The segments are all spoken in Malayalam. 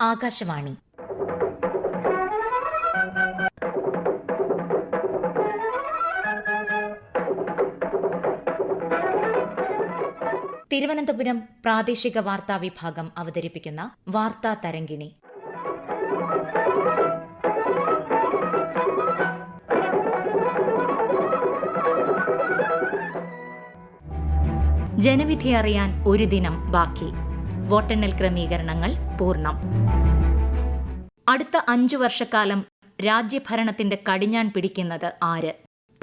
ആകാശവാണി. തിരുവനന്തപുരം പ്രാദേശിക വാർത്താ വിഭാഗം അവതരിപ്പിക്കുന്ന വാർത്താ തരംഗിണി. ജനവിധി അറിയാൻ ഒരു ദിനം ബാക്കി. വോട്ടെണ്ണൽ ക്രമീകരണങ്ങൾ പൂർണം. അടുത്ത അഞ്ചു വർഷക്കാലം രാജ്യഭരണത്തിന്റെ കടിഞ്ഞാൻ പിടിക്കുന്നത് ആര്?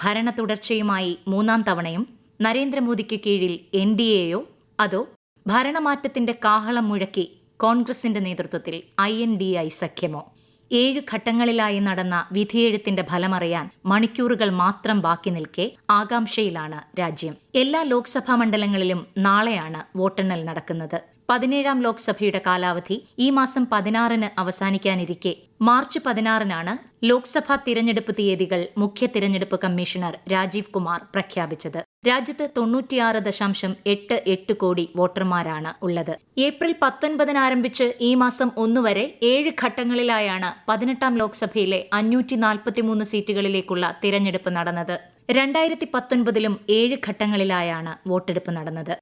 ഭരണ തുടർച്ചയുമായി മൂന്നാം തവണയും നരേന്ദ്രമോദിക്ക് കീഴിൽ എൻ ഡി എയോ അതോ ഭരണമാറ്റത്തിന്റെ കാഹളം മുഴക്കി കോൺഗ്രസിന്റെ നേതൃത്വത്തിൽ ഐ എൻ ഡി ഐ സഖ്യമോ? ഏഴ് ഘട്ടങ്ങളിലായി നടന്ന വിധിയെഴുത്തിന്റെ ഫലമറിയാൻ മണിക്കൂറുകൾ മാത്രം ബാക്കി നിൽക്കെ ആകാംക്ഷയിലാണ് രാജ്യം. എല്ലാ ലോക്സഭാ മണ്ഡലങ്ങളിലും നാളെയാണ് വോട്ടെണ്ണൽ നടക്കുന്നത്. പതിനേഴാം ലോക്സഭയുടെ കാലാവധി ഈ മാസം പതിനാറിന് അവസാനിക്കാനിരിക്കെ മാർച്ച് പതിനാറിനാണ് ലോക്സഭാ തിരഞ്ഞെടുപ്പ് തീയതികൾ മുഖ്യ തിരഞ്ഞെടുപ്പ് കമ്മീഷണർ രാജീവ് കുമാർ പ്രഖ്യാപിച്ചത്. രാജ്യത്ത് തൊണ്ണൂറ്റിയാറ് ദശാംശം എട്ട് എട്ട് കോടി വോട്ടർമാരാണ് ഉള്ളത്. ഏപ്രിൽ പത്തൊൻപതിന് ആരംഭിച്ച് ഈ മാസം ഒന്നുവരെ ഏഴ് ഘട്ടങ്ങളിലായാണ് പതിനെട്ടാം ലോക്സഭയിലെ അഞ്ഞൂറ്റി നാൽപ്പത്തിമൂന്ന് സീറ്റുകളിലേക്കുള്ള തിരഞ്ഞെടുപ്പ് നടന്നത്. രണ്ടായിരത്തി പത്തൊൻപതിലും ഏഴ് ഘട്ടങ്ങളിലായാണ് വോട്ടെടുപ്പ് നടന്നത്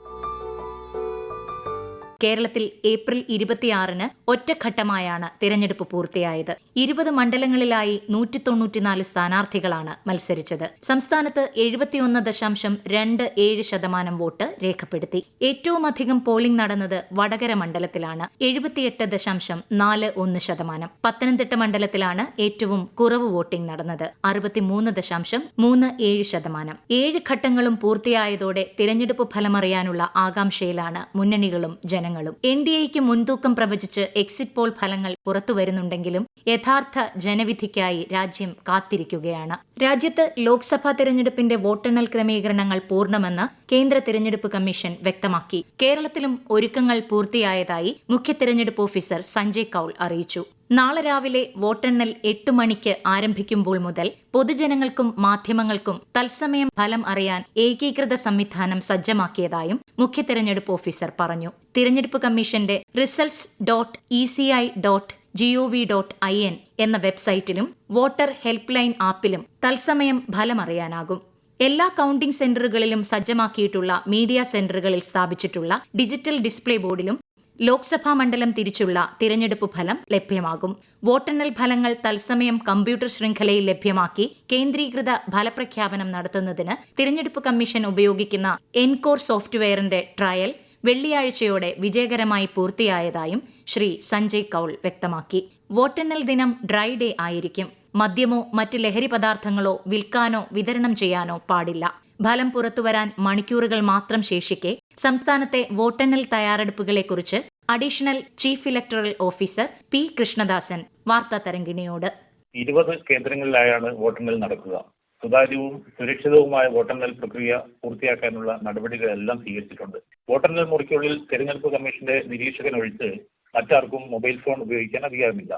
കേരളത്തിൽ ഏപ്രിൽ ഇരുപത്തിയാറിന് ഒറ്റഘട്ടമായാണ് തിരഞ്ഞെടുപ്പ് പൂർത്തിയായത്. ഇരുപത് മണ്ഡലങ്ങളിലായി നൂറ്റി തൊണ്ണൂറ്റിനാല് സ്ഥാനാർത്ഥികളാണ് മത്സരിച്ചത്. സംസ്ഥാനത്ത് എഴുപത്തിയൊന്ന് ദശാംശം രണ്ട് ഏഴ് ശതമാനം വോട്ട് രേഖപ്പെടുത്തി. ഏറ്റവും അധികം പോളിംഗ് നടന്നത് വടകര മണ്ഡലത്തിലാണ്. എഴുപത്തിയെട്ട് ദശാംശം നാല് ഒന്ന് ശതമാനം. പത്തനംതിട്ട മണ്ഡലത്തിലാണ് ഏറ്റവും കുറവ് വോട്ടിംഗ് നടന്നത്. അറുപത്തിമൂന്ന് ദശാംശം മൂന്ന് ഏഴ് ശതമാനം. ഏഴ് ഘട്ടങ്ങളും പൂർത്തിയായതോടെ തിരഞ്ഞെടുപ്പ് ഫലമറിയാനുള്ള ആകാംക്ഷയിലാണ് മുന്നണികളും ജനങ്ങളും എൻ ഡി എക്ക് മുൻതൂക്കം പ്രവചിച്ച് എക്സിറ്റ് പോൾ ഫലങ്ങൾ പുറത്തുവരുന്നുണ്ടെങ്കിലും യഥാർത്ഥ ജനവിധിക്കായി രാജ്യം കാത്തിരിക്കുകയാണ്. രാജ്യത്ത് ലോക്സഭാ തെരഞ്ഞെടുപ്പിന്റെ വോട്ടെണ്ണൽ ക്രമീകരണങ്ങൾ പൂർണമെന്ന് കേന്ദ്ര തെരഞ്ഞെടുപ്പ് കമ്മീഷൻ വ്യക്തമാക്കി. കേരളത്തിലും ഒരുക്കങ്ങൾ പൂർത്തിയായതായി മുഖ്യ തെരഞ്ഞെടുപ്പ് ഓഫീസർ സഞ്ജയ് കൌൾ അറിയിച്ചു. നാളെ രാവിലെ വോട്ടെണ്ണൽ എട്ട് മണിക്ക് ആരംഭിക്കുമ്പോൾ മുതൽ പൊതുജനങ്ങൾക്കും മാധ്യമങ്ങൾക്കും തത്സമയം ഫലം അറിയാൻ ഏകീകൃത സംവിധാനം സജ്ജമാക്കിയതായും മുഖ്യ തെരഞ്ഞെടുപ്പ് ഓഫീസർ പറഞ്ഞു. തിരഞ്ഞെടുപ്പ് കമ്മീഷന്റെ results dot E C I dot G O V dot I N എന്ന വെബ്സൈറ്റിലും വോട്ടർ ഹെൽപ്പ് ലൈൻ ആപ്പിലും തത്സമയം ഫലമറിയാനാകും എല്ലാ കൌണ്ടിംഗ് സെന്ററുകളിലും സജ്ജമാക്കിയിട്ടുള്ള മീഡിയ സെന്ററുകളിൽ സ്ഥാപിച്ചിട്ടുള്ള ഡിജിറ്റൽ ഡിസ്പ്ലേ ബോർഡിലും ലോക്സഭാ മണ്ഡലം തിരിച്ചുള്ള തിരഞ്ഞെടുപ്പ് ഫലം ലഭ്യമാകും. വോട്ടെണ്ണൽ ഫലങ്ങൾ തത്സമയം കമ്പ്യൂട്ടർ ശൃംഖലയിൽ ലഭ്യമാക്കി കേന്ദ്രീകൃത ഫലപ്രഖ്യാപനം നടത്തുന്നതിന് തിരഞ്ഞെടുപ്പ് കമ്മീഷൻ ഉപയോഗിക്കുന്ന എൻകോർ സോഫ്റ്റ്വെയറിന്റെ ട്രയൽ വെള്ളിയാഴ്ചയോടെ വിജയകരമായി പൂർത്തിയായതായും ശ്രീ സഞ്ജയ് കൌൾ വ്യക്തമാക്കി. വോട്ടെണ്ണൽ ദിനം ഡ്രൈ ഡേ ആയിരിക്കും. മദ്യമോ മറ്റ് ലഹരി പദാർത്ഥങ്ങളോ വിൽക്കാനോ വിതരണം ചെയ്യാനോ പാടില്ല. ഫലം പുറത്തുവരാൻ മണിക്കൂറുകൾ മാത്രം ശേഷിക്കെ സംസ്ഥാനത്തെ വോട്ടെണ്ണൽ തയ്യാറെടുപ്പുകളെക്കുറിച്ച് additional chief electoral officer P Krishnadasan വാർത്താ തരംഗിണിയോട്. ഇരുപത് കേന്ദ്രങ്ങളിലായാണ് വോട്ടെണ്ണൽ നടക്കുക. സുതാര്യവും സുരക്ഷിതവുമായ വോട്ടെണ്ണൽ പ്രക്രിയ പൂർത്തിയാക്കാനുള്ള നടപടികളെല്ലാം സ്വീകരിച്ചിട്ടുണ്ട്. വോട്ടെണ്ണൽ മുറിക്കുള്ളിൽ തെരഞ്ഞെടുപ്പ് കമ്മീഷന്റെ നിരീക്ഷകൻ ഒഴിച്ച് മറ്റാർക്കും മൊബൈൽ ഫോൺ ഉപയോഗിക്കാൻ അധികാരമില്ല.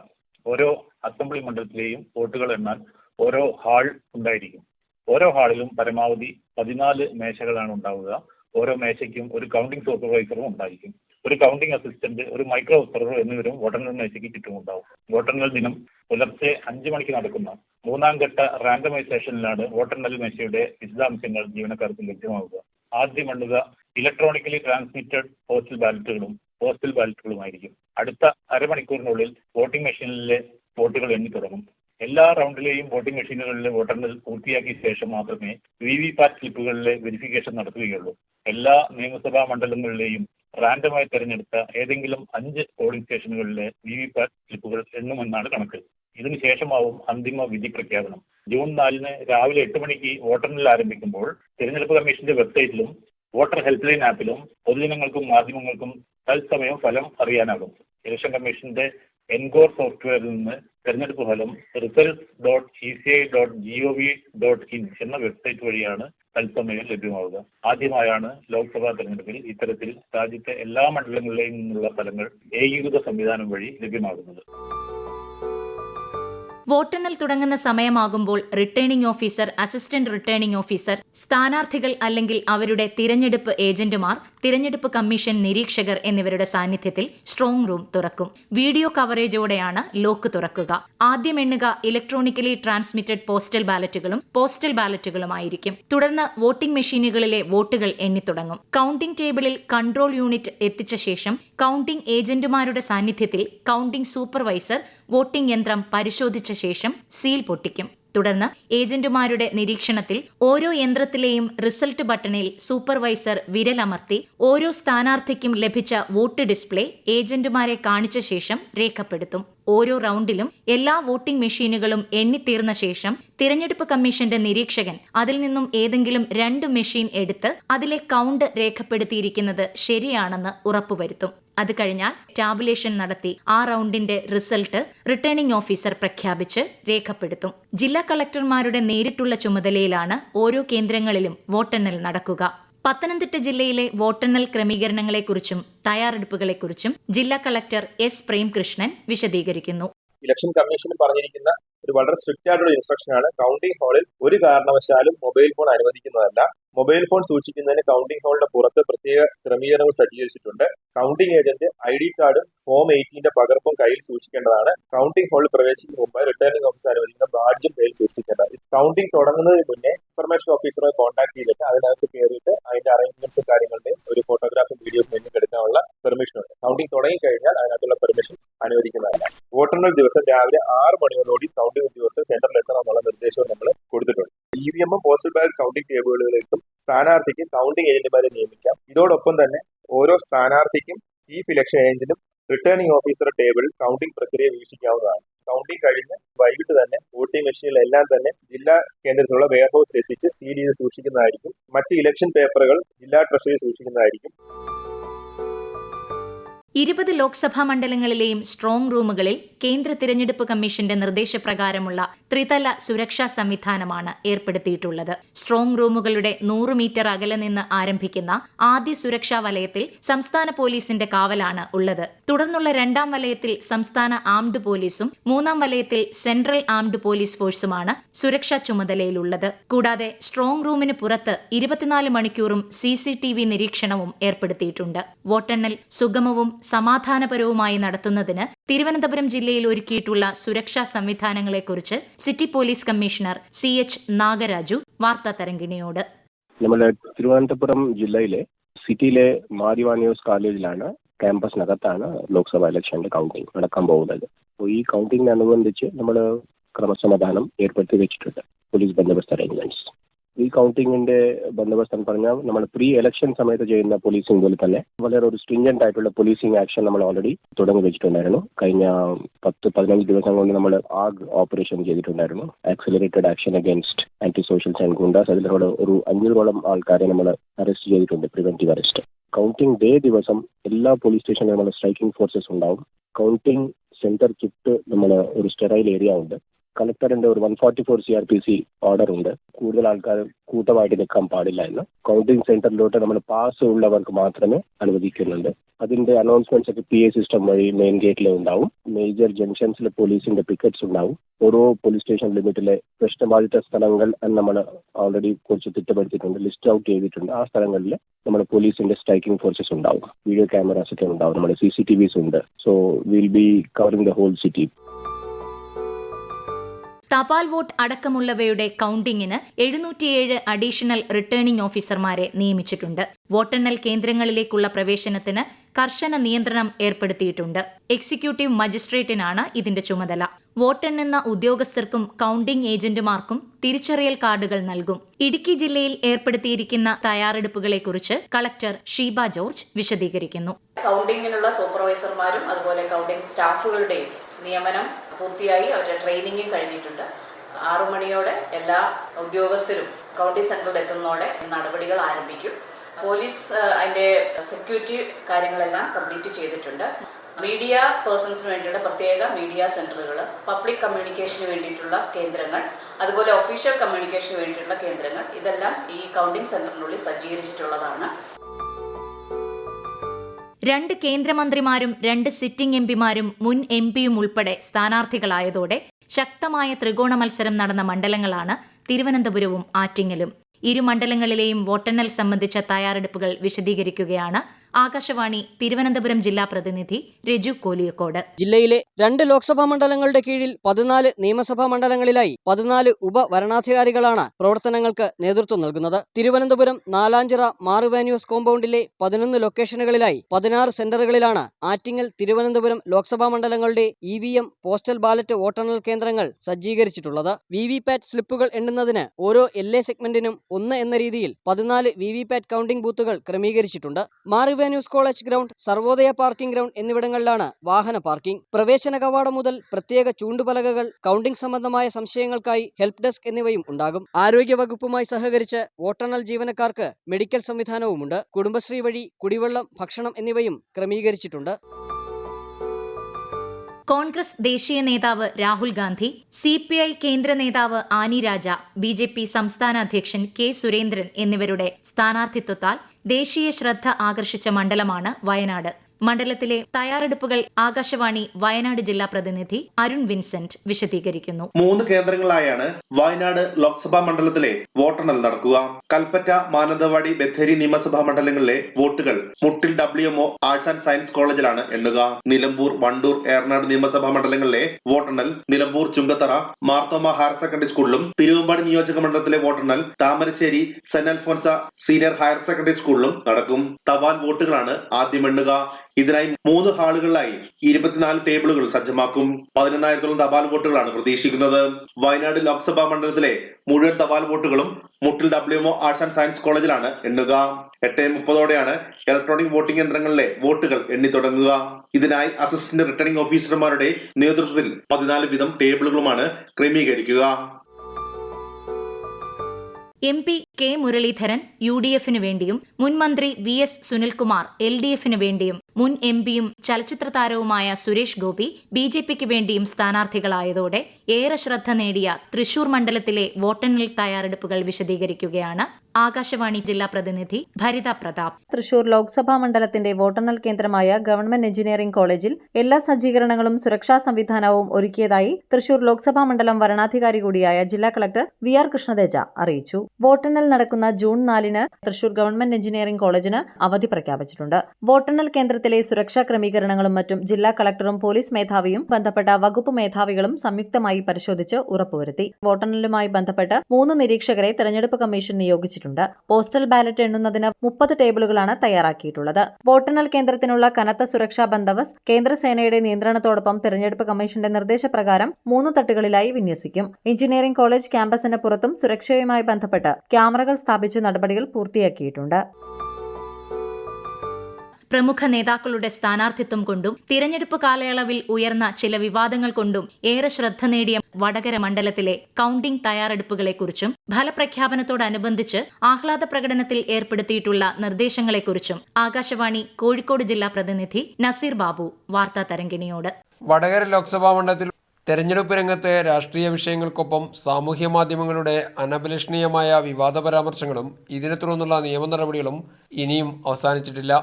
ഓരോ അസംബ്ലി മണ്ഡലത്തിലെയും വോട്ടുകൾ എണ്ണാൻ ഓരോ ഹാൾ ഉണ്ടായിരിക്കും. ഓരോ ഹാളിലും പരമാവധി പതിനാല് മേശകളാണ് ഉണ്ടാവുക. ഓരോ മേശയ്ക്കും ഒരു കൗണ്ടിംഗ് സൂപ്പർവൈസറും ഉണ്ടായിരിക്കും. ഒരു കൗണ്ടിംഗ് അസിസ്റ്റന്റ് ഒരു മൈക്രോ ഒബ്സർവർ എന്നിവരും വോട്ടെണ്ണൽ മേശയ്ക്ക് ചുറ്റും ഉണ്ടാവും. വോട്ടെണ്ണൽ ദിനം പുലർച്ചെ അഞ്ചു മണിക്ക് നടക്കുന്ന മൂന്നാം ഘട്ട റാൻഡമൈസേഷനിലാണ് വോട്ടെണ്ണൽ മേശയുടെ വിശദാംശങ്ങൾ ജീവനക്കാർക്ക് ലഭ്യമാവുക. ആദ്യം എണ്ണുക ഇലക്ട്രോണിക്കലി ട്രാൻസ്മിറ്റഡ് പോസ്റ്റൽ ബാലറ്റുകളും പോസ്റ്റൽ ബാലറ്റുകളുമായിരിക്കും അടുത്ത അരമണിക്കൂറിനുള്ളിൽ വോട്ടിംഗ് മെഷീനിലെ വോട്ടുകൾ എണ്ണി തുടങ്ങും. എല്ലാ റൗണ്ടിലെയും വോട്ടിംഗ് മെഷീനുകളിലെ വോട്ടെണ്ണൽ പൂർത്തിയാക്കിയ ശേഷം മാത്രമേ വി വി പാറ്റ് സ്ലിപ്പുകളിലെ വെരിഫിക്കേഷൻ നടത്തുകയുള്ളൂ. എല്ലാ നിയമസഭാ മണ്ഡലങ്ങളിലെയും റാൻഡമായി തെരഞ്ഞെടുത്ത ഏതെങ്കിലും അഞ്ച് പോളിംഗ് സ്റ്റേഷനുകളിലെ വി വി പാറ്റ് സ്ലിപ്പുകൾ എണ്ണുമെന്നാണ് കണക്ക്. ഇതിനുശേഷമാവും അന്തിമ വിധി പ്രഖ്യാപനം. ജൂൺ നാലിന് രാവിലെ എട്ട് മണിക്ക് വോട്ടെണ്ണൽ ആരംഭിക്കുമ്പോൾ തിരഞ്ഞെടുപ്പ് കമ്മീഷന്റെ വെബ്സൈറ്റിലും വോട്ടർ ഹെൽപ്പ് ലൈൻ ആപ്പിലും പൊതുജനങ്ങൾക്കും മാധ്യമങ്ങൾക്കും തത്സമയം ഫലം അറിയാനാകും. ഇലക്ഷൻ കമ്മീഷന്റെ എൻകോർ സോഫ്റ്റ്വെയറിൽ നിന്ന് തെരഞ്ഞെടുപ്പ് ഫലം result dot E C I dot G O V dot in എന്ന വെബ്സൈറ്റ് വഴിയാണ് തത്സമയം ലഭ്യമാവുക. ആദ്യമായാണ് ലോക്സഭാ തെരഞ്ഞെടുപ്പിൽ ഇത്തരത്തിൽ രാജ്യത്തെ എല്ലാ മണ്ഡലങ്ങളിലെയും നിന്നുള്ള ഫലങ്ങൾ ഏകീകൃത സംവിധാനം വഴി ലഭ്യമാകുന്നത്. വോട്ടെണ്ണൽ തുടങ്ങുന്ന സമയമാകുമ്പോൾ returning officer assistant returning officer സ്ഥാനാർത്ഥികൾ അല്ലെങ്കിൽ അവരുടെ തിരഞ്ഞെടുപ്പ് ഏജന്റുമാർ തിരഞ്ഞെടുപ്പ് കമ്മീഷൻ നിരീക്ഷകർ എന്നിവരുടെ സാന്നിധ്യത്തിൽ സ്ട്രോങ് റൂം തുറക്കും. വീഡിയോ കവറേജോടെയാണ് ലോക്ക് തുറക്കുക. ആദ്യം എണ്ണുക ഇലക്ട്രോണിക്കലി ട്രാൻസ്മിറ്റഡ് പോസ്റ്റൽ ബാലറ്റുകളും പോസ്റ്റൽ ബാലറ്റുകളുമായിരിക്കും. തുടർന്ന് വോട്ടിംഗ് മെഷീനുകളിലെ വോട്ടുകൾ എണ്ണിത്തുടങ്ങും. കൌണ്ടിംഗ് ടേബിളിൽ കൺട്രോൾ യൂണിറ്റ് എത്തിച്ച ശേഷം കൌണ്ടിംഗ് ഏജന്റുമാരുടെ സാന്നിധ്യത്തിൽ കൌണ്ടിംഗ് സൂപ്പർവൈസർ വോട്ടിംഗ് യന്ത്രം പരിശോധിച്ച ശേഷം സീൽ പൊട്ടിക്കും. തുടർന്ന് ഏജന്റുമാരുടെ നിരീക്ഷണത്തിൽ ഓരോ യന്ത്രത്തിലെയും റിസൾട്ട് ബട്ടണിൽ സൂപ്പർവൈസർ വിരലമർത്തി ഓരോ സ്ഥാനാർത്ഥിക്കും ലഭിച്ച വോട്ട് ഡിസ്പ്ലേ ഏജന്റുമാരെ കാണിച്ച ശേഷം രേഖപ്പെടുത്തും. ഓരോ റൗണ്ടിലും എല്ലാ വോട്ടിംഗ് മെഷീനുകളും എണ്ണിത്തീർന്ന ശേഷം തിരഞ്ഞെടുപ്പ് കമ്മീഷന്റെ നിരീക്ഷകൻ അതിൽ നിന്നും ഏതെങ്കിലും രണ്ട് മെഷീൻ എടുത്ത് അതിലെ കൗണ്ട് രേഖപ്പെടുത്തിയിരിക്കുന്നത് ശരിയാണെന്ന് ഉറപ്പുവരുത്തും. അത് കഴിഞ്ഞാൽ ടാബുലേഷൻ നടത്തി ആ റൗണ്ടിന്റെ റിസൾട്ട് റിട്ടേണിംഗ് ഓഫീസർ പ്രഖ്യാപിച്ച് രേഖപ്പെടുത്തും. ജില്ലാ കളക്ടർമാരുടെ നേരിട്ടുള്ള ചുമതലയിലാണ് ഓരോ കേന്ദ്രങ്ങളിലും വോട്ടെണ്ണൽ നടക്കുക. പത്തനംതിട്ട ജില്ലയിലെ വോട്ടെണ്ണൽ ക്രമീകരണങ്ങളെക്കുറിച്ചും തയ്യാറെടുപ്പുകളെക്കുറിച്ചും ജില്ലാ കളക്ടർ എസ് പ്രേംകൃഷ്ണൻ വിശദീകരിക്കുന്നു. ഇലക്ഷൻ കമ്മീഷൻ പറഞ്ഞിരിക്കുന്ന ഒരു വളരെ സ്ട്രിക്റ്റ് ആയിട്ടുള്ള ഇൻസ്ട്രക്ഷൻ ആണ്. കൗണ്ടിംഗ് ഹാളിൽ ഒരു കാരണവശാലും മൊബൈൽ ഫോൺ അനുവദിക്കുന്നതല്ല. മൊബൈൽ ഫോൺ സൂക്ഷിക്കുന്നതിന് കൗണ്ടിംഗ് ഹാളിന്റെ പുറത്ത് പ്രത്യേക ക്രമീകരണങ്ങൾ സജ്ജീകരിച്ചിട്ടുണ്ട്. കൗണ്ടിംഗ് ഏജന്റ് ഐ ഡി കാർഡും ഫോം എയ്റ്റീന്റെ പകർപ്പും കയ്യിൽ സൂക്ഷിക്കേണ്ടതാണ്. കൗണ്ടിംഗ് ഹാളിൽ പ്രവേശിക്കുന്ന മുമ്പ് റിട്ടേണിംഗ് ഓഫീസർ അനുവദിക്കുന്ന ബാഡ്ജും കയ്യിൽ സൂക്ഷിക്കേണ്ടത് കൗണ്ടിംഗ് തുടങ്ങുന്നതിന് മുന്നേ ഇൻഫർമേഷൻ ഓഫീസറെ കോൺടാക്ട് ചെയ്തിട്ട് അതിനകത്ത് കയറിയിട്ട് അതിന്റെ അറേഞ്ച്മെന്റ്സും കാര്യങ്ങളുടെയും ഒരു ഫോട്ടോഗ്രാഫും വീഡിയോസും നിങ്ങൾക്ക് എടുക്കാനുള്ള പെർമിഷൻ ഉണ്ട്. കൗണ്ടിംഗ് തുടങ്ങി കഴിഞ്ഞാൽ അതിനകത്തുള്ള പെർമിഷൻ അനുവദിക്കുന്നതല്ല. വോട്ടെണ്ണൽ ദിവസം രാവിലെ ആറ് മണിയോടുകൂടി കൗണ്ടിംഗ് ഉദ്യോഗസ്ഥർ സെന്ററിൽ എത്തണം എന്നുള്ള നിർദ്ദേശവും നമ്മൾ കൊടുത്തിട്ടുണ്ട്. ഇ വി എമ്മും പോസ്റ്റൽ ബാലറ്റ് കൗണ്ടിംഗ് ടേബിളുകളിലേക്കും സ്ഥാനാർത്ഥിക്ക് കൗണ്ടിംഗ് ഏജന്റുമാരെ നിയമിക്കാം. ഇതോടൊപ്പം തന്നെ ഓരോ സ്ഥാനാർത്ഥിക്കും ചീഫ് ഇലക്ഷൻ ഏജന്റിനും റിട്ടേണിംഗ് ഓഫീസർ ടേബിളിൽ കൗണ്ടിംഗ് പ്രക്രിയ വീക്ഷിക്കാവുന്നതാണ്. കൗണ്ടിംഗ് കഴിഞ്ഞ് വൈകിട്ട് തന്നെ വോട്ടിംഗ് മെഷീനിലെല്ലാം തന്നെ ജില്ലാ കേന്ദ്രത്തിലുള്ള വെയർഹൌസിൽ എത്തിച്ച് സീൽ ചെയ്ത് സൂക്ഷിക്കുന്നതായിരിക്കും. മറ്റ് ഇലക്ഷൻ പേപ്പറുകൾ ജില്ലാ ട്രഷറി സൂക്ഷിക്കുന്നതായിരിക്കും. ഇരുപത് ലോക്സഭാ മണ്ഡലങ്ങളിലെയും സ്ട്രോങ് റൂമുകളിൽ കേന്ദ്ര തിരഞ്ഞെടുപ്പ് കമ്മീഷന്റെ നിർദ്ദേശപ്രകാരമുള്ള ത്രിതല സുരക്ഷാ സംവിധാനമാണ് ഏർപ്പെടുത്തിയിട്ടുള്ളത്. സ്ട്രോങ് റൂമുകളുടെ നൂറ് മീറ്റർ അകലെ നിന്ന് ആരംഭിക്കുന്ന ആദ്യ സുരക്ഷാ വലയത്തിൽ സംസ്ഥാന പോലീസിന്റെ കാവലാണ് ഉള്ളത്. തുടർന്നുള്ള രണ്ടാം വലയത്തിൽ സംസ്ഥാന ആംഡ് പോലീസും മൂന്നാം വലയത്തിൽ സെൻട്രൽ ആംഡ് പോലീസ് ഫോഴ്സുമാണ് സുരക്ഷാ ചുമതലയിലുള്ളത്. കൂടാതെ സ്ട്രോങ് റൂമിന് പുറത്ത് ഇരുപത്തിനാല് മണിക്കൂറും സി നിരീക്ഷണവും ഏർപ്പെടുത്തിയിട്ടുണ്ട്. വോട്ടെണ്ണൽ സുഗമവും സമാധാനപരവുമായി നടത്തുന്നതിന് തിരുവനന്തപുരം ജില്ലയിൽ ഒരുക്കിയിട്ടുള്ള സുരക്ഷാ സംവിധാനങ്ങളെക്കുറിച്ച് city police commissioner C H Nagaraju വാർത്താ തരംഗിണിയോട്. നമ്മുടെ തിരുവനന്തപുരം ജില്ലയിലെ സിറ്റിയിലെ മാരിവാനിയോസ് കോളേജിലാണ് ക്യാമ്പസിനകത്താണ് ലോക്സഭാ ഇലക്ഷന്റെ കൗണ്ടിംഗ് നടക്കാൻ പോകുന്നത്. അപ്പോൾ ഈ കൗണ്ടിങ്ങിനനുബന്ധിച്ച് നമ്മൾ ക്രമസമാധാനം ഏർപ്പെടുത്തി വെച്ചിട്ടുണ്ട്. പോലീസ് ബന്ധപ്പെട്ട അറേഞ്ച്മെന്റ്സ് ഈ കൗണ്ടിങ്ങിന്റെ ബന്ദോബസ്ത് പറഞ്ഞാൽ നമ്മൾ പ്രീ ഇലക്ഷൻ സമയത്ത് ചെയ്യുന്ന പോലീസിംഗ് പോലെ തന്നെ വളരെ ഒരു സ്ട്രിഞ്ചന്റ് ആയിട്ടുള്ള പോലീസിംഗ് ആക്ഷൻ നമ്മൾ ഓൾറെഡി തുടങ്ങി വെച്ചിട്ടുണ്ടായിരുന്നു. കഴിഞ്ഞ പത്ത് പതിനഞ്ച് ദിവസം കൊണ്ട് നമ്മൾ ആഗ് ഓപ്പറേഷൻ ചെയ്തിട്ടുണ്ടായിരുന്നു. Accelerated action against anti socials and goondas അതിലൂടെ ഒരു അഞ്ഞൂറോളം ആൾക്കാരെ നമ്മൾ അറസ്റ്റ് ചെയ്തിട്ടുണ്ട് പ്രിവെന്റീവ് അറസ്റ്റ് കൗണ്ടിംഗ് ഡേ ദിവസം എല്ലാ പോലീസ് സ്റ്റേഷനിലും നമ്മൾ സ്ട്രൈക്കിംഗ് ഫോഴ്സസ് ഉണ്ടാവും. കൗണ്ടിംഗ് സെന്റർ ചുറ്റ് നമ്മൾ ഒരു സ്റ്റെറൈൽ ഏരിയ ഉണ്ട്. കളക്ടറിന്റെ ഒരു one forty four C R P C order ഉണ്ട്. കൂടുതൽ ആൾക്കാർ കൂട്ടമായിട്ട് നിൽക്കാൻ പാടില്ല എന്ന്. കൗണ്ടിംഗ് സെന്ററിലോട്ട് നമ്മൾ പാസ് ഉള്ളവർക്ക് മാത്രമേ അനുവദിക്കുന്നുണ്ട്. അതിന്റെ അനൗൺസ്മെന്റ്സ് ഒക്കെ പി എ സിസ്റ്റം വഴി മെയിൻ ഗേറ്റിൽ ഉണ്ടാവും. മേജർ ജംഗ്ഷൻസിലെ പോലീസിന്റെ പിക്കറ്റ്സ് ഉണ്ടാവും. ഓരോ പോലീസ് സ്റ്റേഷൻ ലിമിറ്റിലെ പ്രശ്നബാധിത സ്ഥലങ്ങൾ നമ്മൾ ഓൾറെഡി കുറച്ച് തിട്ടപ്പെടുത്തിയിട്ടുണ്ട് ലിസ്റ്റ് ഔട്ട് ചെയ്തിട്ടുണ്ട്. ആ സ്ഥലങ്ങളിൽ നമ്മുടെ പോലീസിന്റെ സ്ട്രൈക്കിംഗ് ഫോഴ്സസ് ഉണ്ടാവും. വീഡിയോ ക്യാമറാസ് ഒക്കെ ഉണ്ടാവും. നമ്മുടെ സി സി ടി വിസ് ഉണ്ട്. So will be covering the whole city തപാൽ വോട്ട് അടക്കമുള്ളവയുടെ കൌണ്ടിങ്ങിന് എഴുന്നൂറ്റിയേഴ് അഡീഷണൽ റിട്ടേണിംഗ് ഓഫീസർമാരെ നിയമിച്ചിട്ടുണ്ട്. വോട്ടെണ്ണൽ കേന്ദ്രങ്ങളിലേക്കുള്ള പ്രവേശനത്തിന് കർശന നിയന്ത്രണം ഏർപ്പെടുത്തിയിട്ടുണ്ട്. എക്സിക്യൂട്ടീവ് മജിസ്ട്രേറ്റിനാണ് ഇതിന്റെ ചുമതല. വോട്ടെണ്ണുന്ന ഉദ്യോഗസ്ഥർക്കും കൌണ്ടിംഗ് ഏജന്റുമാർക്കും തിരിച്ചറിയൽ കാർഡുകൾ നൽകും. ഇടുക്കി ജില്ലയിൽ ഏർപ്പെടുത്തിയിരിക്കുന്ന തയ്യാറെടുപ്പുകളെക്കുറിച്ച് കളക്ടർ ഷീബ ജോർജ് വിശദീകരിക്കുന്നു. കൗണ്ടിങ്ങിനുള്ള സൂപ്പർവൈസർമാരും അതുപോലെ കൗണ്ടിംഗ് സ്റ്റാഫുകളുടെയും നിയമനം പൂർത്തിയായി അവരുടെ ട്രെയിനിങ്ങും കഴിഞ്ഞിട്ടുണ്ട്. ആറു മണിയോടെ എല്ലാ ഉദ്യോഗസ്ഥരും കൗണ്ടി സെന്ററിൽ എത്തുന്നതോടെ നടപടികൾ ആരംഭിക്കും. പോലീസ് അതിന്റെ സെക്യൂരിറ്റി കാര്യങ്ങളെല്ലാം കംപ്ലീറ്റ് ചെയ്തിട്ടുണ്ട്. മീഡിയ പേഴ്സൺസിന് വേണ്ടിയുള്ള പ്രത്യേക മീഡിയ സെന്ററുകൾ പബ്ലിക് കമ്മ്യൂണിക്കേഷന് വേണ്ടിയിട്ടുള്ള കേന്ദ്രങ്ങൾ അതുപോലെ ഒഫീഷ്യൽ കമ്മ്യൂണിക്കേഷന് വേണ്ടിയിട്ടുള്ള കേന്ദ്രങ്ങൾ ഇതെല്ലാം ഈ കൗണ്ടിംഗ് സെന്ററിനുള്ളിൽ സജ്ജീകരിച്ചിട്ടുള്ളതാണ്. രണ്ട് കേന്ദ്രമന്ത്രിമാരും രണ്ട് സിറ്റിംഗ് എംപിമാരും മുൻ എം പിയും ഉൾപ്പെടെ സ്ഥാനാർത്ഥികളായതോടെ ശക്തമായ ത്രികോണ മത്സരം നടന്ന മണ്ഡലങ്ങളാണ് തിരുവനന്തപുരവും ആറ്റിങ്ങലും. ഇരു മണ്ഡലങ്ങളിലെയും വോട്ടെണ്ണൽ സംബന്ധിച്ച തയ്യാറെടുപ്പുകൾ വിശദീകരിക്കുകയാണ് ആകാശവാണി തിരുവനന്തപുരം ജില്ലാ പ്രതിനിധി രജു കോലിയക്കോട്. ജില്ലയിലെ രണ്ട് ലോക്സഭാ മണ്ഡലങ്ങളുടെ കീഴിൽ പതിനാല് നിയമസഭാ മണ്ഡലങ്ങളിലായി പതിനാല് ഉപവരണാധികാരികളാണ് പ്രവർത്തനങ്ങൾക്ക് നേതൃത്വം നൽകുന്നത്. തിരുവനന്തപുരം നാലാഞ്ചിറ മാറുവാന്യൂസ് കോമ്പൗണ്ടിലെ പതിനൊന്ന് ലൊക്കേഷനുകളിലായി പതിനാറ് സെന്ററുകളിലാണ് Attingal Thiruvananthapuram Lok Sabha മണ്ഡലങ്ങളുടെ E V M postal ballot വോട്ടെണ്ണൽ കേന്ദ്രങ്ങൾ സജ്ജീകരിച്ചിട്ടുള്ളത്. വി വി പാറ്റ് സ്ലിപ്പുകൾ എണ്ണുന്നതിന് ഓരോ എൽ എ സെഗ്മെന്റിനും ഒന്ന് എന്ന രീതിയിൽ പതിനാല് വി വി പാറ്റ് കൗണ്ടിംഗ് ബൂത്തുകൾ ക്രമീകരിച്ചിട്ടുണ്ട്. Mar Ivanios college ground Sarvodaya parking ground എന്നിവിടങ്ങളിലാണ് വാഹന പാർക്കിംഗ് പ്രവേശന കവാടം മുതൽ പ്രത്യേക ചൂണ്ടുപലകകൾ കൗണ്ടിംഗ് സംബന്ധമായ സംശയങ്ങൾക്കായി ഹെൽപ്പ് ഡെസ്ക് എന്നിവയും ഉണ്ടാകും. ആരോഗ്യ വകുപ്പുമായി സഹകരിച്ച് വോട്ടെണ്ണൽ ജീവനക്കാർക്ക് മെഡിക്കൽ സംവിധാനവുമുണ്ട്. കുടുംബശ്രീ വഴി കുടിവെള്ളം ഭക്ഷണം എന്നിവയും ക്രമീകരിച്ചിട്ടുണ്ട്. കോൺഗ്രസ് ദേശീയ നേതാവ് Rahul Gandhi C P I കേന്ദ്ര നേതാവ് Annie Raja B J P സംസ്ഥാന അധ്യക്ഷൻ കെ സുരേന്ദ്രൻ എന്നിവരുടെ സ്ഥാനാർത്ഥിത്വത്താൽ ദേശീയ ശ്രദ്ധ ആകർഷിച്ച മണ്ഡലമാണ് വയനാട്. മണ്ഡലത്തിലെ തയ്യാറെടുപ്പുകൾ ആകാശവാണി വയനാട് ജില്ലാ പ്രതിനിധി അരുൺ വിൻസെന്റ് വിശദീകരിക്കുന്നു. മൂന്ന് കേന്ദ്രങ്ങളായാണ് വയനാട് ലോക്സഭാ മണ്ഡലത്തിലെ വോട്ടെണ്ണൽ നടക്കുക. കൽപ്പറ്റ മാനന്തവാടി ബത്തേരി നിയമസഭാ മണ്ഡലങ്ങളിലെ വോട്ടുകൾ Muttil W MO arts and science കോളേജിലാണ് എണ്ണുക. നിലമ്പൂർ വണ്ടൂർ ഏറനാട് നിയമസഭാ മണ്ഡലങ്ങളിലെ വോട്ടെണ്ണൽ നിലമ്പൂർ ചുങ്കത്തറ മാർത്തോമ ഹയർ സെക്കൻഡറി സ്കൂളിലും തിരുവമ്പാടി നിയോജക മണ്ഡലത്തിലെ വോട്ടെണ്ണൽ Thamarassery saint Alphonsa senior higher secondary സ്കൂളിലും നടക്കും. തപാൽ വോട്ടുകളാണ് ആദ്യം എണ്ണുക. ഇതിനായി മൂന്ന് ഹാളുകളിലായി ഇരുപത്തിനാല് ടേബിളുകൾ സജ്ജമാക്കും. പതിനൊന്നായിരത്തോളം തപാൽ വോട്ടുകളാണ് പ്രതീക്ഷിക്കുന്നത്. വയനാട് ലോക്സഭാ മണ്ഡലത്തിലെ മുഴുവൻ തപാൽ വോട്ടുകളും മുട്ടിൽ ഡബ്ല്യുഎംഒ ആർട്സ് ആൻഡ് സയൻസ് കോളേജിലാണ് എണ്ണുക. എട്ട് മുപ്പതോടെയാണ് ഇലക്ട്രോണിക് വോട്ടിംഗ് യന്ത്രങ്ങളിലെ വോട്ടുകൾ എണ്ണി തുടങ്ങുക. ഇതിനായി അസിസ്റ്റന്റ് റിട്ടേണിംഗ് ഓഫീസർമാരുടെ നേതൃത്വത്തിൽ പതിനാല് വീതം ടേബിളുകളുമാണ് ക്രമീകരിക്കുക. M P K Muraleedharan U D എഫിനു വേണ്ടിയും മുൻ മന്ത്രി V S Sunilkumar L D എഫിനു വേണ്ടിയും മുൻ എം പിയും ചലച്ചിത്ര താരവുമായ സുരേഷ് ഗോപി ബി ജെ പിക്ക് വേണ്ടിയും സ്ഥാനാർത്ഥികളായതോടെ ഏറെ ശ്രദ്ധ നേടിയ തൃശൂർ മണ്ഡലത്തിലെ വോട്ടെണ്ണൽ തയ്യാറെടുപ്പുകൾ വിശദീകരിക്കുകയാണ് ആകാശവാണി ജില്ലാ പ്രതിനിധി ഭരിത പ്രതാപ്. തൃശൂർ ലോക്സഭാ മണ്ഡലത്തിന്റെ വോട്ടെണ്ണൽ കേന്ദ്രമായ ഗവൺമെന്റ് എഞ്ചിനീയറിംഗ് കോളേജിൽ എല്ലാ സജ്ജീകരണങ്ങളും സുരക്ഷാ സംവിധാനവും ഒരുക്കിയതായി തൃശൂർ ലോക്സഭാ മണ്ഡലം വരണാധികാരി കൂടിയായ ജില്ലാ കളക്ടർ വി ആർ കൃഷ്ണതേജ അറിയിച്ചു. വോട്ടെണ്ണൽ നടക്കുന്ന ജൂൺ നാലിന് തൃശൂർ ഗവൺമെന്റ് എഞ്ചിനീയറിംഗ് കോളേജിന് അവധി പ്രഖ്യാപിച്ചിട്ടുണ്ട്. വോട്ടെണ്ണൽ കേന്ദ്രത്തിലെ സുരക്ഷാ ക്രമീകരണങ്ങളും മറ്റും ജില്ലാ കളക്ടറും പോലീസ് മേധാവിയും ബന്ധപ്പെട്ട വകുപ്പ് മേധാവികളും സംയുക്തമായി പരിശോധിച്ച് ഉറപ്പുവരുത്തി. വോട്ടെണ്ണലുമായി ബന്ധപ്പെട്ട് മൂന്ന് നിരീക്ഷകരെ തെരഞ്ഞെടുപ്പ് കമ്മീഷൻ നിയോഗിച്ചിട്ടുണ്ട്. പോസ്റ്റൽ ബാലറ്റ് എണ്ണുന്നതിന് മുപ്പത് ടേബിളുകളാണ് തയ്യാറാക്കിയിട്ടുള്ളത്. വോട്ടെണ്ണൽ കേന്ദ്രത്തിനുള്ള കനത്ത സുരക്ഷാ ബന്ദോബസ്ത് കേന്ദ്രസേനയുടെ നിയന്ത്രണത്തോടൊപ്പം തെരഞ്ഞെടുപ്പ് കമ്മീഷന്റെ നിർദ്ദേശപ്രകാരം മൂന്ന് തട്ടുകളിലായി വിന്യസിക്കും. എഞ്ചിനീയറിംഗ് കോളേജ് ക്യാമ്പസിന് പുറത്തും സുരക്ഷയുമായി ബന്ധപ്പെട്ട് ക്യാമറകൾ സ്ഥാപിച്ച് നടപടികൾ പൂർത്തിയാക്കിയിട്ടുണ്ട്. പ്രമുഖ നേതാക്കളുടെ സ്ഥാനാർത്ഥിത്വം കൊണ്ടും തിരഞ്ഞെടുപ്പ് കാലയളവിൽ ഉയർന്ന ചില വിവാദങ്ങൾ കൊണ്ടും ഏറെ ശ്രദ്ധ നേടിയ വടകര മണ്ഡലത്തിലെ കൌണ്ടിംഗ് തയ്യാറെടുപ്പുകളെക്കുറിച്ചും ഫലപ്രഖ്യാപനത്തോടനുബന്ധിച്ച് ആഹ്ലാദ പ്രകടനത്തിൽ ഏർപ്പെടുത്തിയിട്ടുള്ള നിർദ്ദേശങ്ങളെക്കുറിച്ചും ആകാശവാണി കോഴിക്കോട് ജില്ലാ പ്രതിനിധി നസീർ ബാബു വാർത്താ തരംഗിണിയോട്. വടകര ലോക്സഭാ മണ്ഡലത്തിൽ തെരഞ്ഞെടുപ്പ് രംഗത്തെ രാഷ്ട്രീയ വിഷയങ്ങൾക്കൊപ്പം സാമൂഹ്യ മാധ്യമങ്ങളുടെ അനഭിലഷണീയമായ വിവാദ പരാമർശങ്ങളും ഇതിനെ തുടർന്നുള്ള നിയമ നടപടികളും ഇനിയും അവസാനിച്ചിട്ടില്ല.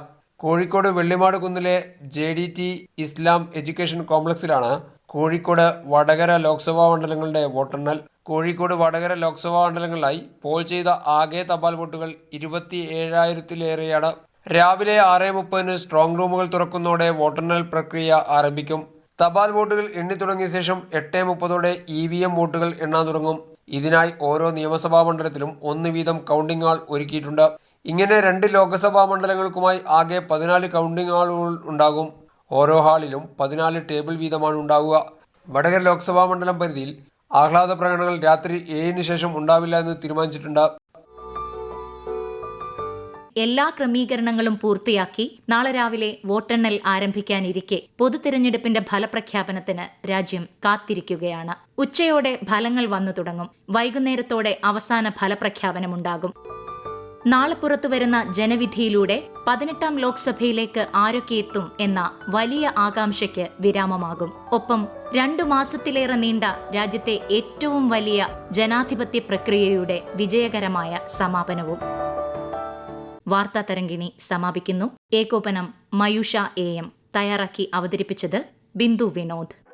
Kozhikode Vellimad കുന്നിലെ J D T Islam education കോംപ്ലക്സിലാണ് Kozhikode Vadakara Lok Sabha മണ്ഡലങ്ങളുടെ വോട്ടെണ്ണൽ. കോഴിക്കോട് വടകര ലോക്സഭാ മണ്ഡലങ്ങളിലായി പോൾ ചെയ്ത ആകെ തപാൽ വോട്ടുകൾ ഇരുപത്തി ഏഴായിരത്തിലേറെയാണ് രാവിലെ ആറ് മുപ്പതിന് സ്ട്രോങ് റൂമുകൾ തുറക്കുന്നതോടെ വോട്ടെണ്ണൽ പ്രക്രിയ ആരംഭിക്കും. തപാൽ വോട്ടുകൾ എണ്ണി തുടങ്ങിയ ശേഷം എട്ട് മുപ്പതോടെ ഇ വി എം വോട്ടുകൾ എണ്ണാൻ തുടങ്ങും. ഇതിനായി ഓരോ നിയമസഭാ മണ്ഡലത്തിലും ഒന്ന് വീതം കൗണ്ടിംഗ് ഹാൾ ഒരുക്കിയിട്ടുണ്ട്. ഇങ്ങനെ രണ്ട് ലോക്സഭാ മണ്ഡലങ്ങൾക്കുമായി ആകെ പതിനാല് കൗണ്ടിംഗ് ഹാളുകൾ ഉണ്ടാകും. ഓരോ ഹാളിലും പതിനാല് ടേബിൾ വീതമാണ് ഉണ്ടാവുക. വടകര ലോക്സഭാ മണ്ഡലം പരിധിയിൽ ആഹ്ലാദ പ്രകടനങ്ങൾ രാത്രി ഏഴിന് ശേഷം ഉണ്ടാവില്ല എന്ന് തീരുമാനിച്ചിട്ടുണ്ട്. എല്ലാ ക്രമീകരണങ്ങളും പൂർത്തിയാക്കി നാളെ രാവിലെ വോട്ടെണ്ണൽ ആരംഭിക്കാനിരിക്കെ പൊതു തിരഞ്ഞെടുപ്പിന്റെ ഫലപ്രഖ്യാപനത്തിന് രാജ്യം കാത്തിരിക്കുകയാണ്. ഉച്ചയോടെ ഫലങ്ങൾ വന്നു തുടങ്ങും. വൈകുന്നേരത്തോടെ അവസാന ഫലപ്രഖ്യാപനമുണ്ടാകും. നാളെ പുറത്തുവരുന്ന ജനവിധിയിലൂടെ പതിനെട്ടാം ലോക്സഭയിലേക്ക് ആരൊക്കെ എത്തും എന്ന വലിയ ആകാംക്ഷയ്ക്ക് വിരാമമാകും. ഒപ്പം രണ്ടു മാസത്തിലേറെ നീണ്ട രാജ്യത്തെ ഏറ്റവും വലിയ ജനാധിപത്യ പ്രക്രിയയുടെ വിജയകരമായ സമാപനവും. വാർത്താ തരംഗിണി സമാപിക്കുന്നു. ഏകോപനം മയൂഷ എ എം തയ്യാറാക്കി അവതരിപ്പിച്ചത് ബിന്ദു വിനോദ്.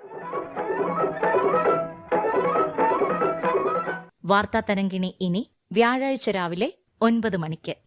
വാർത്താ തരംഗിണി ഇനി വ്യാഴാഴ്ച രാവിലെ ഒൻപത് മണിക്ക്.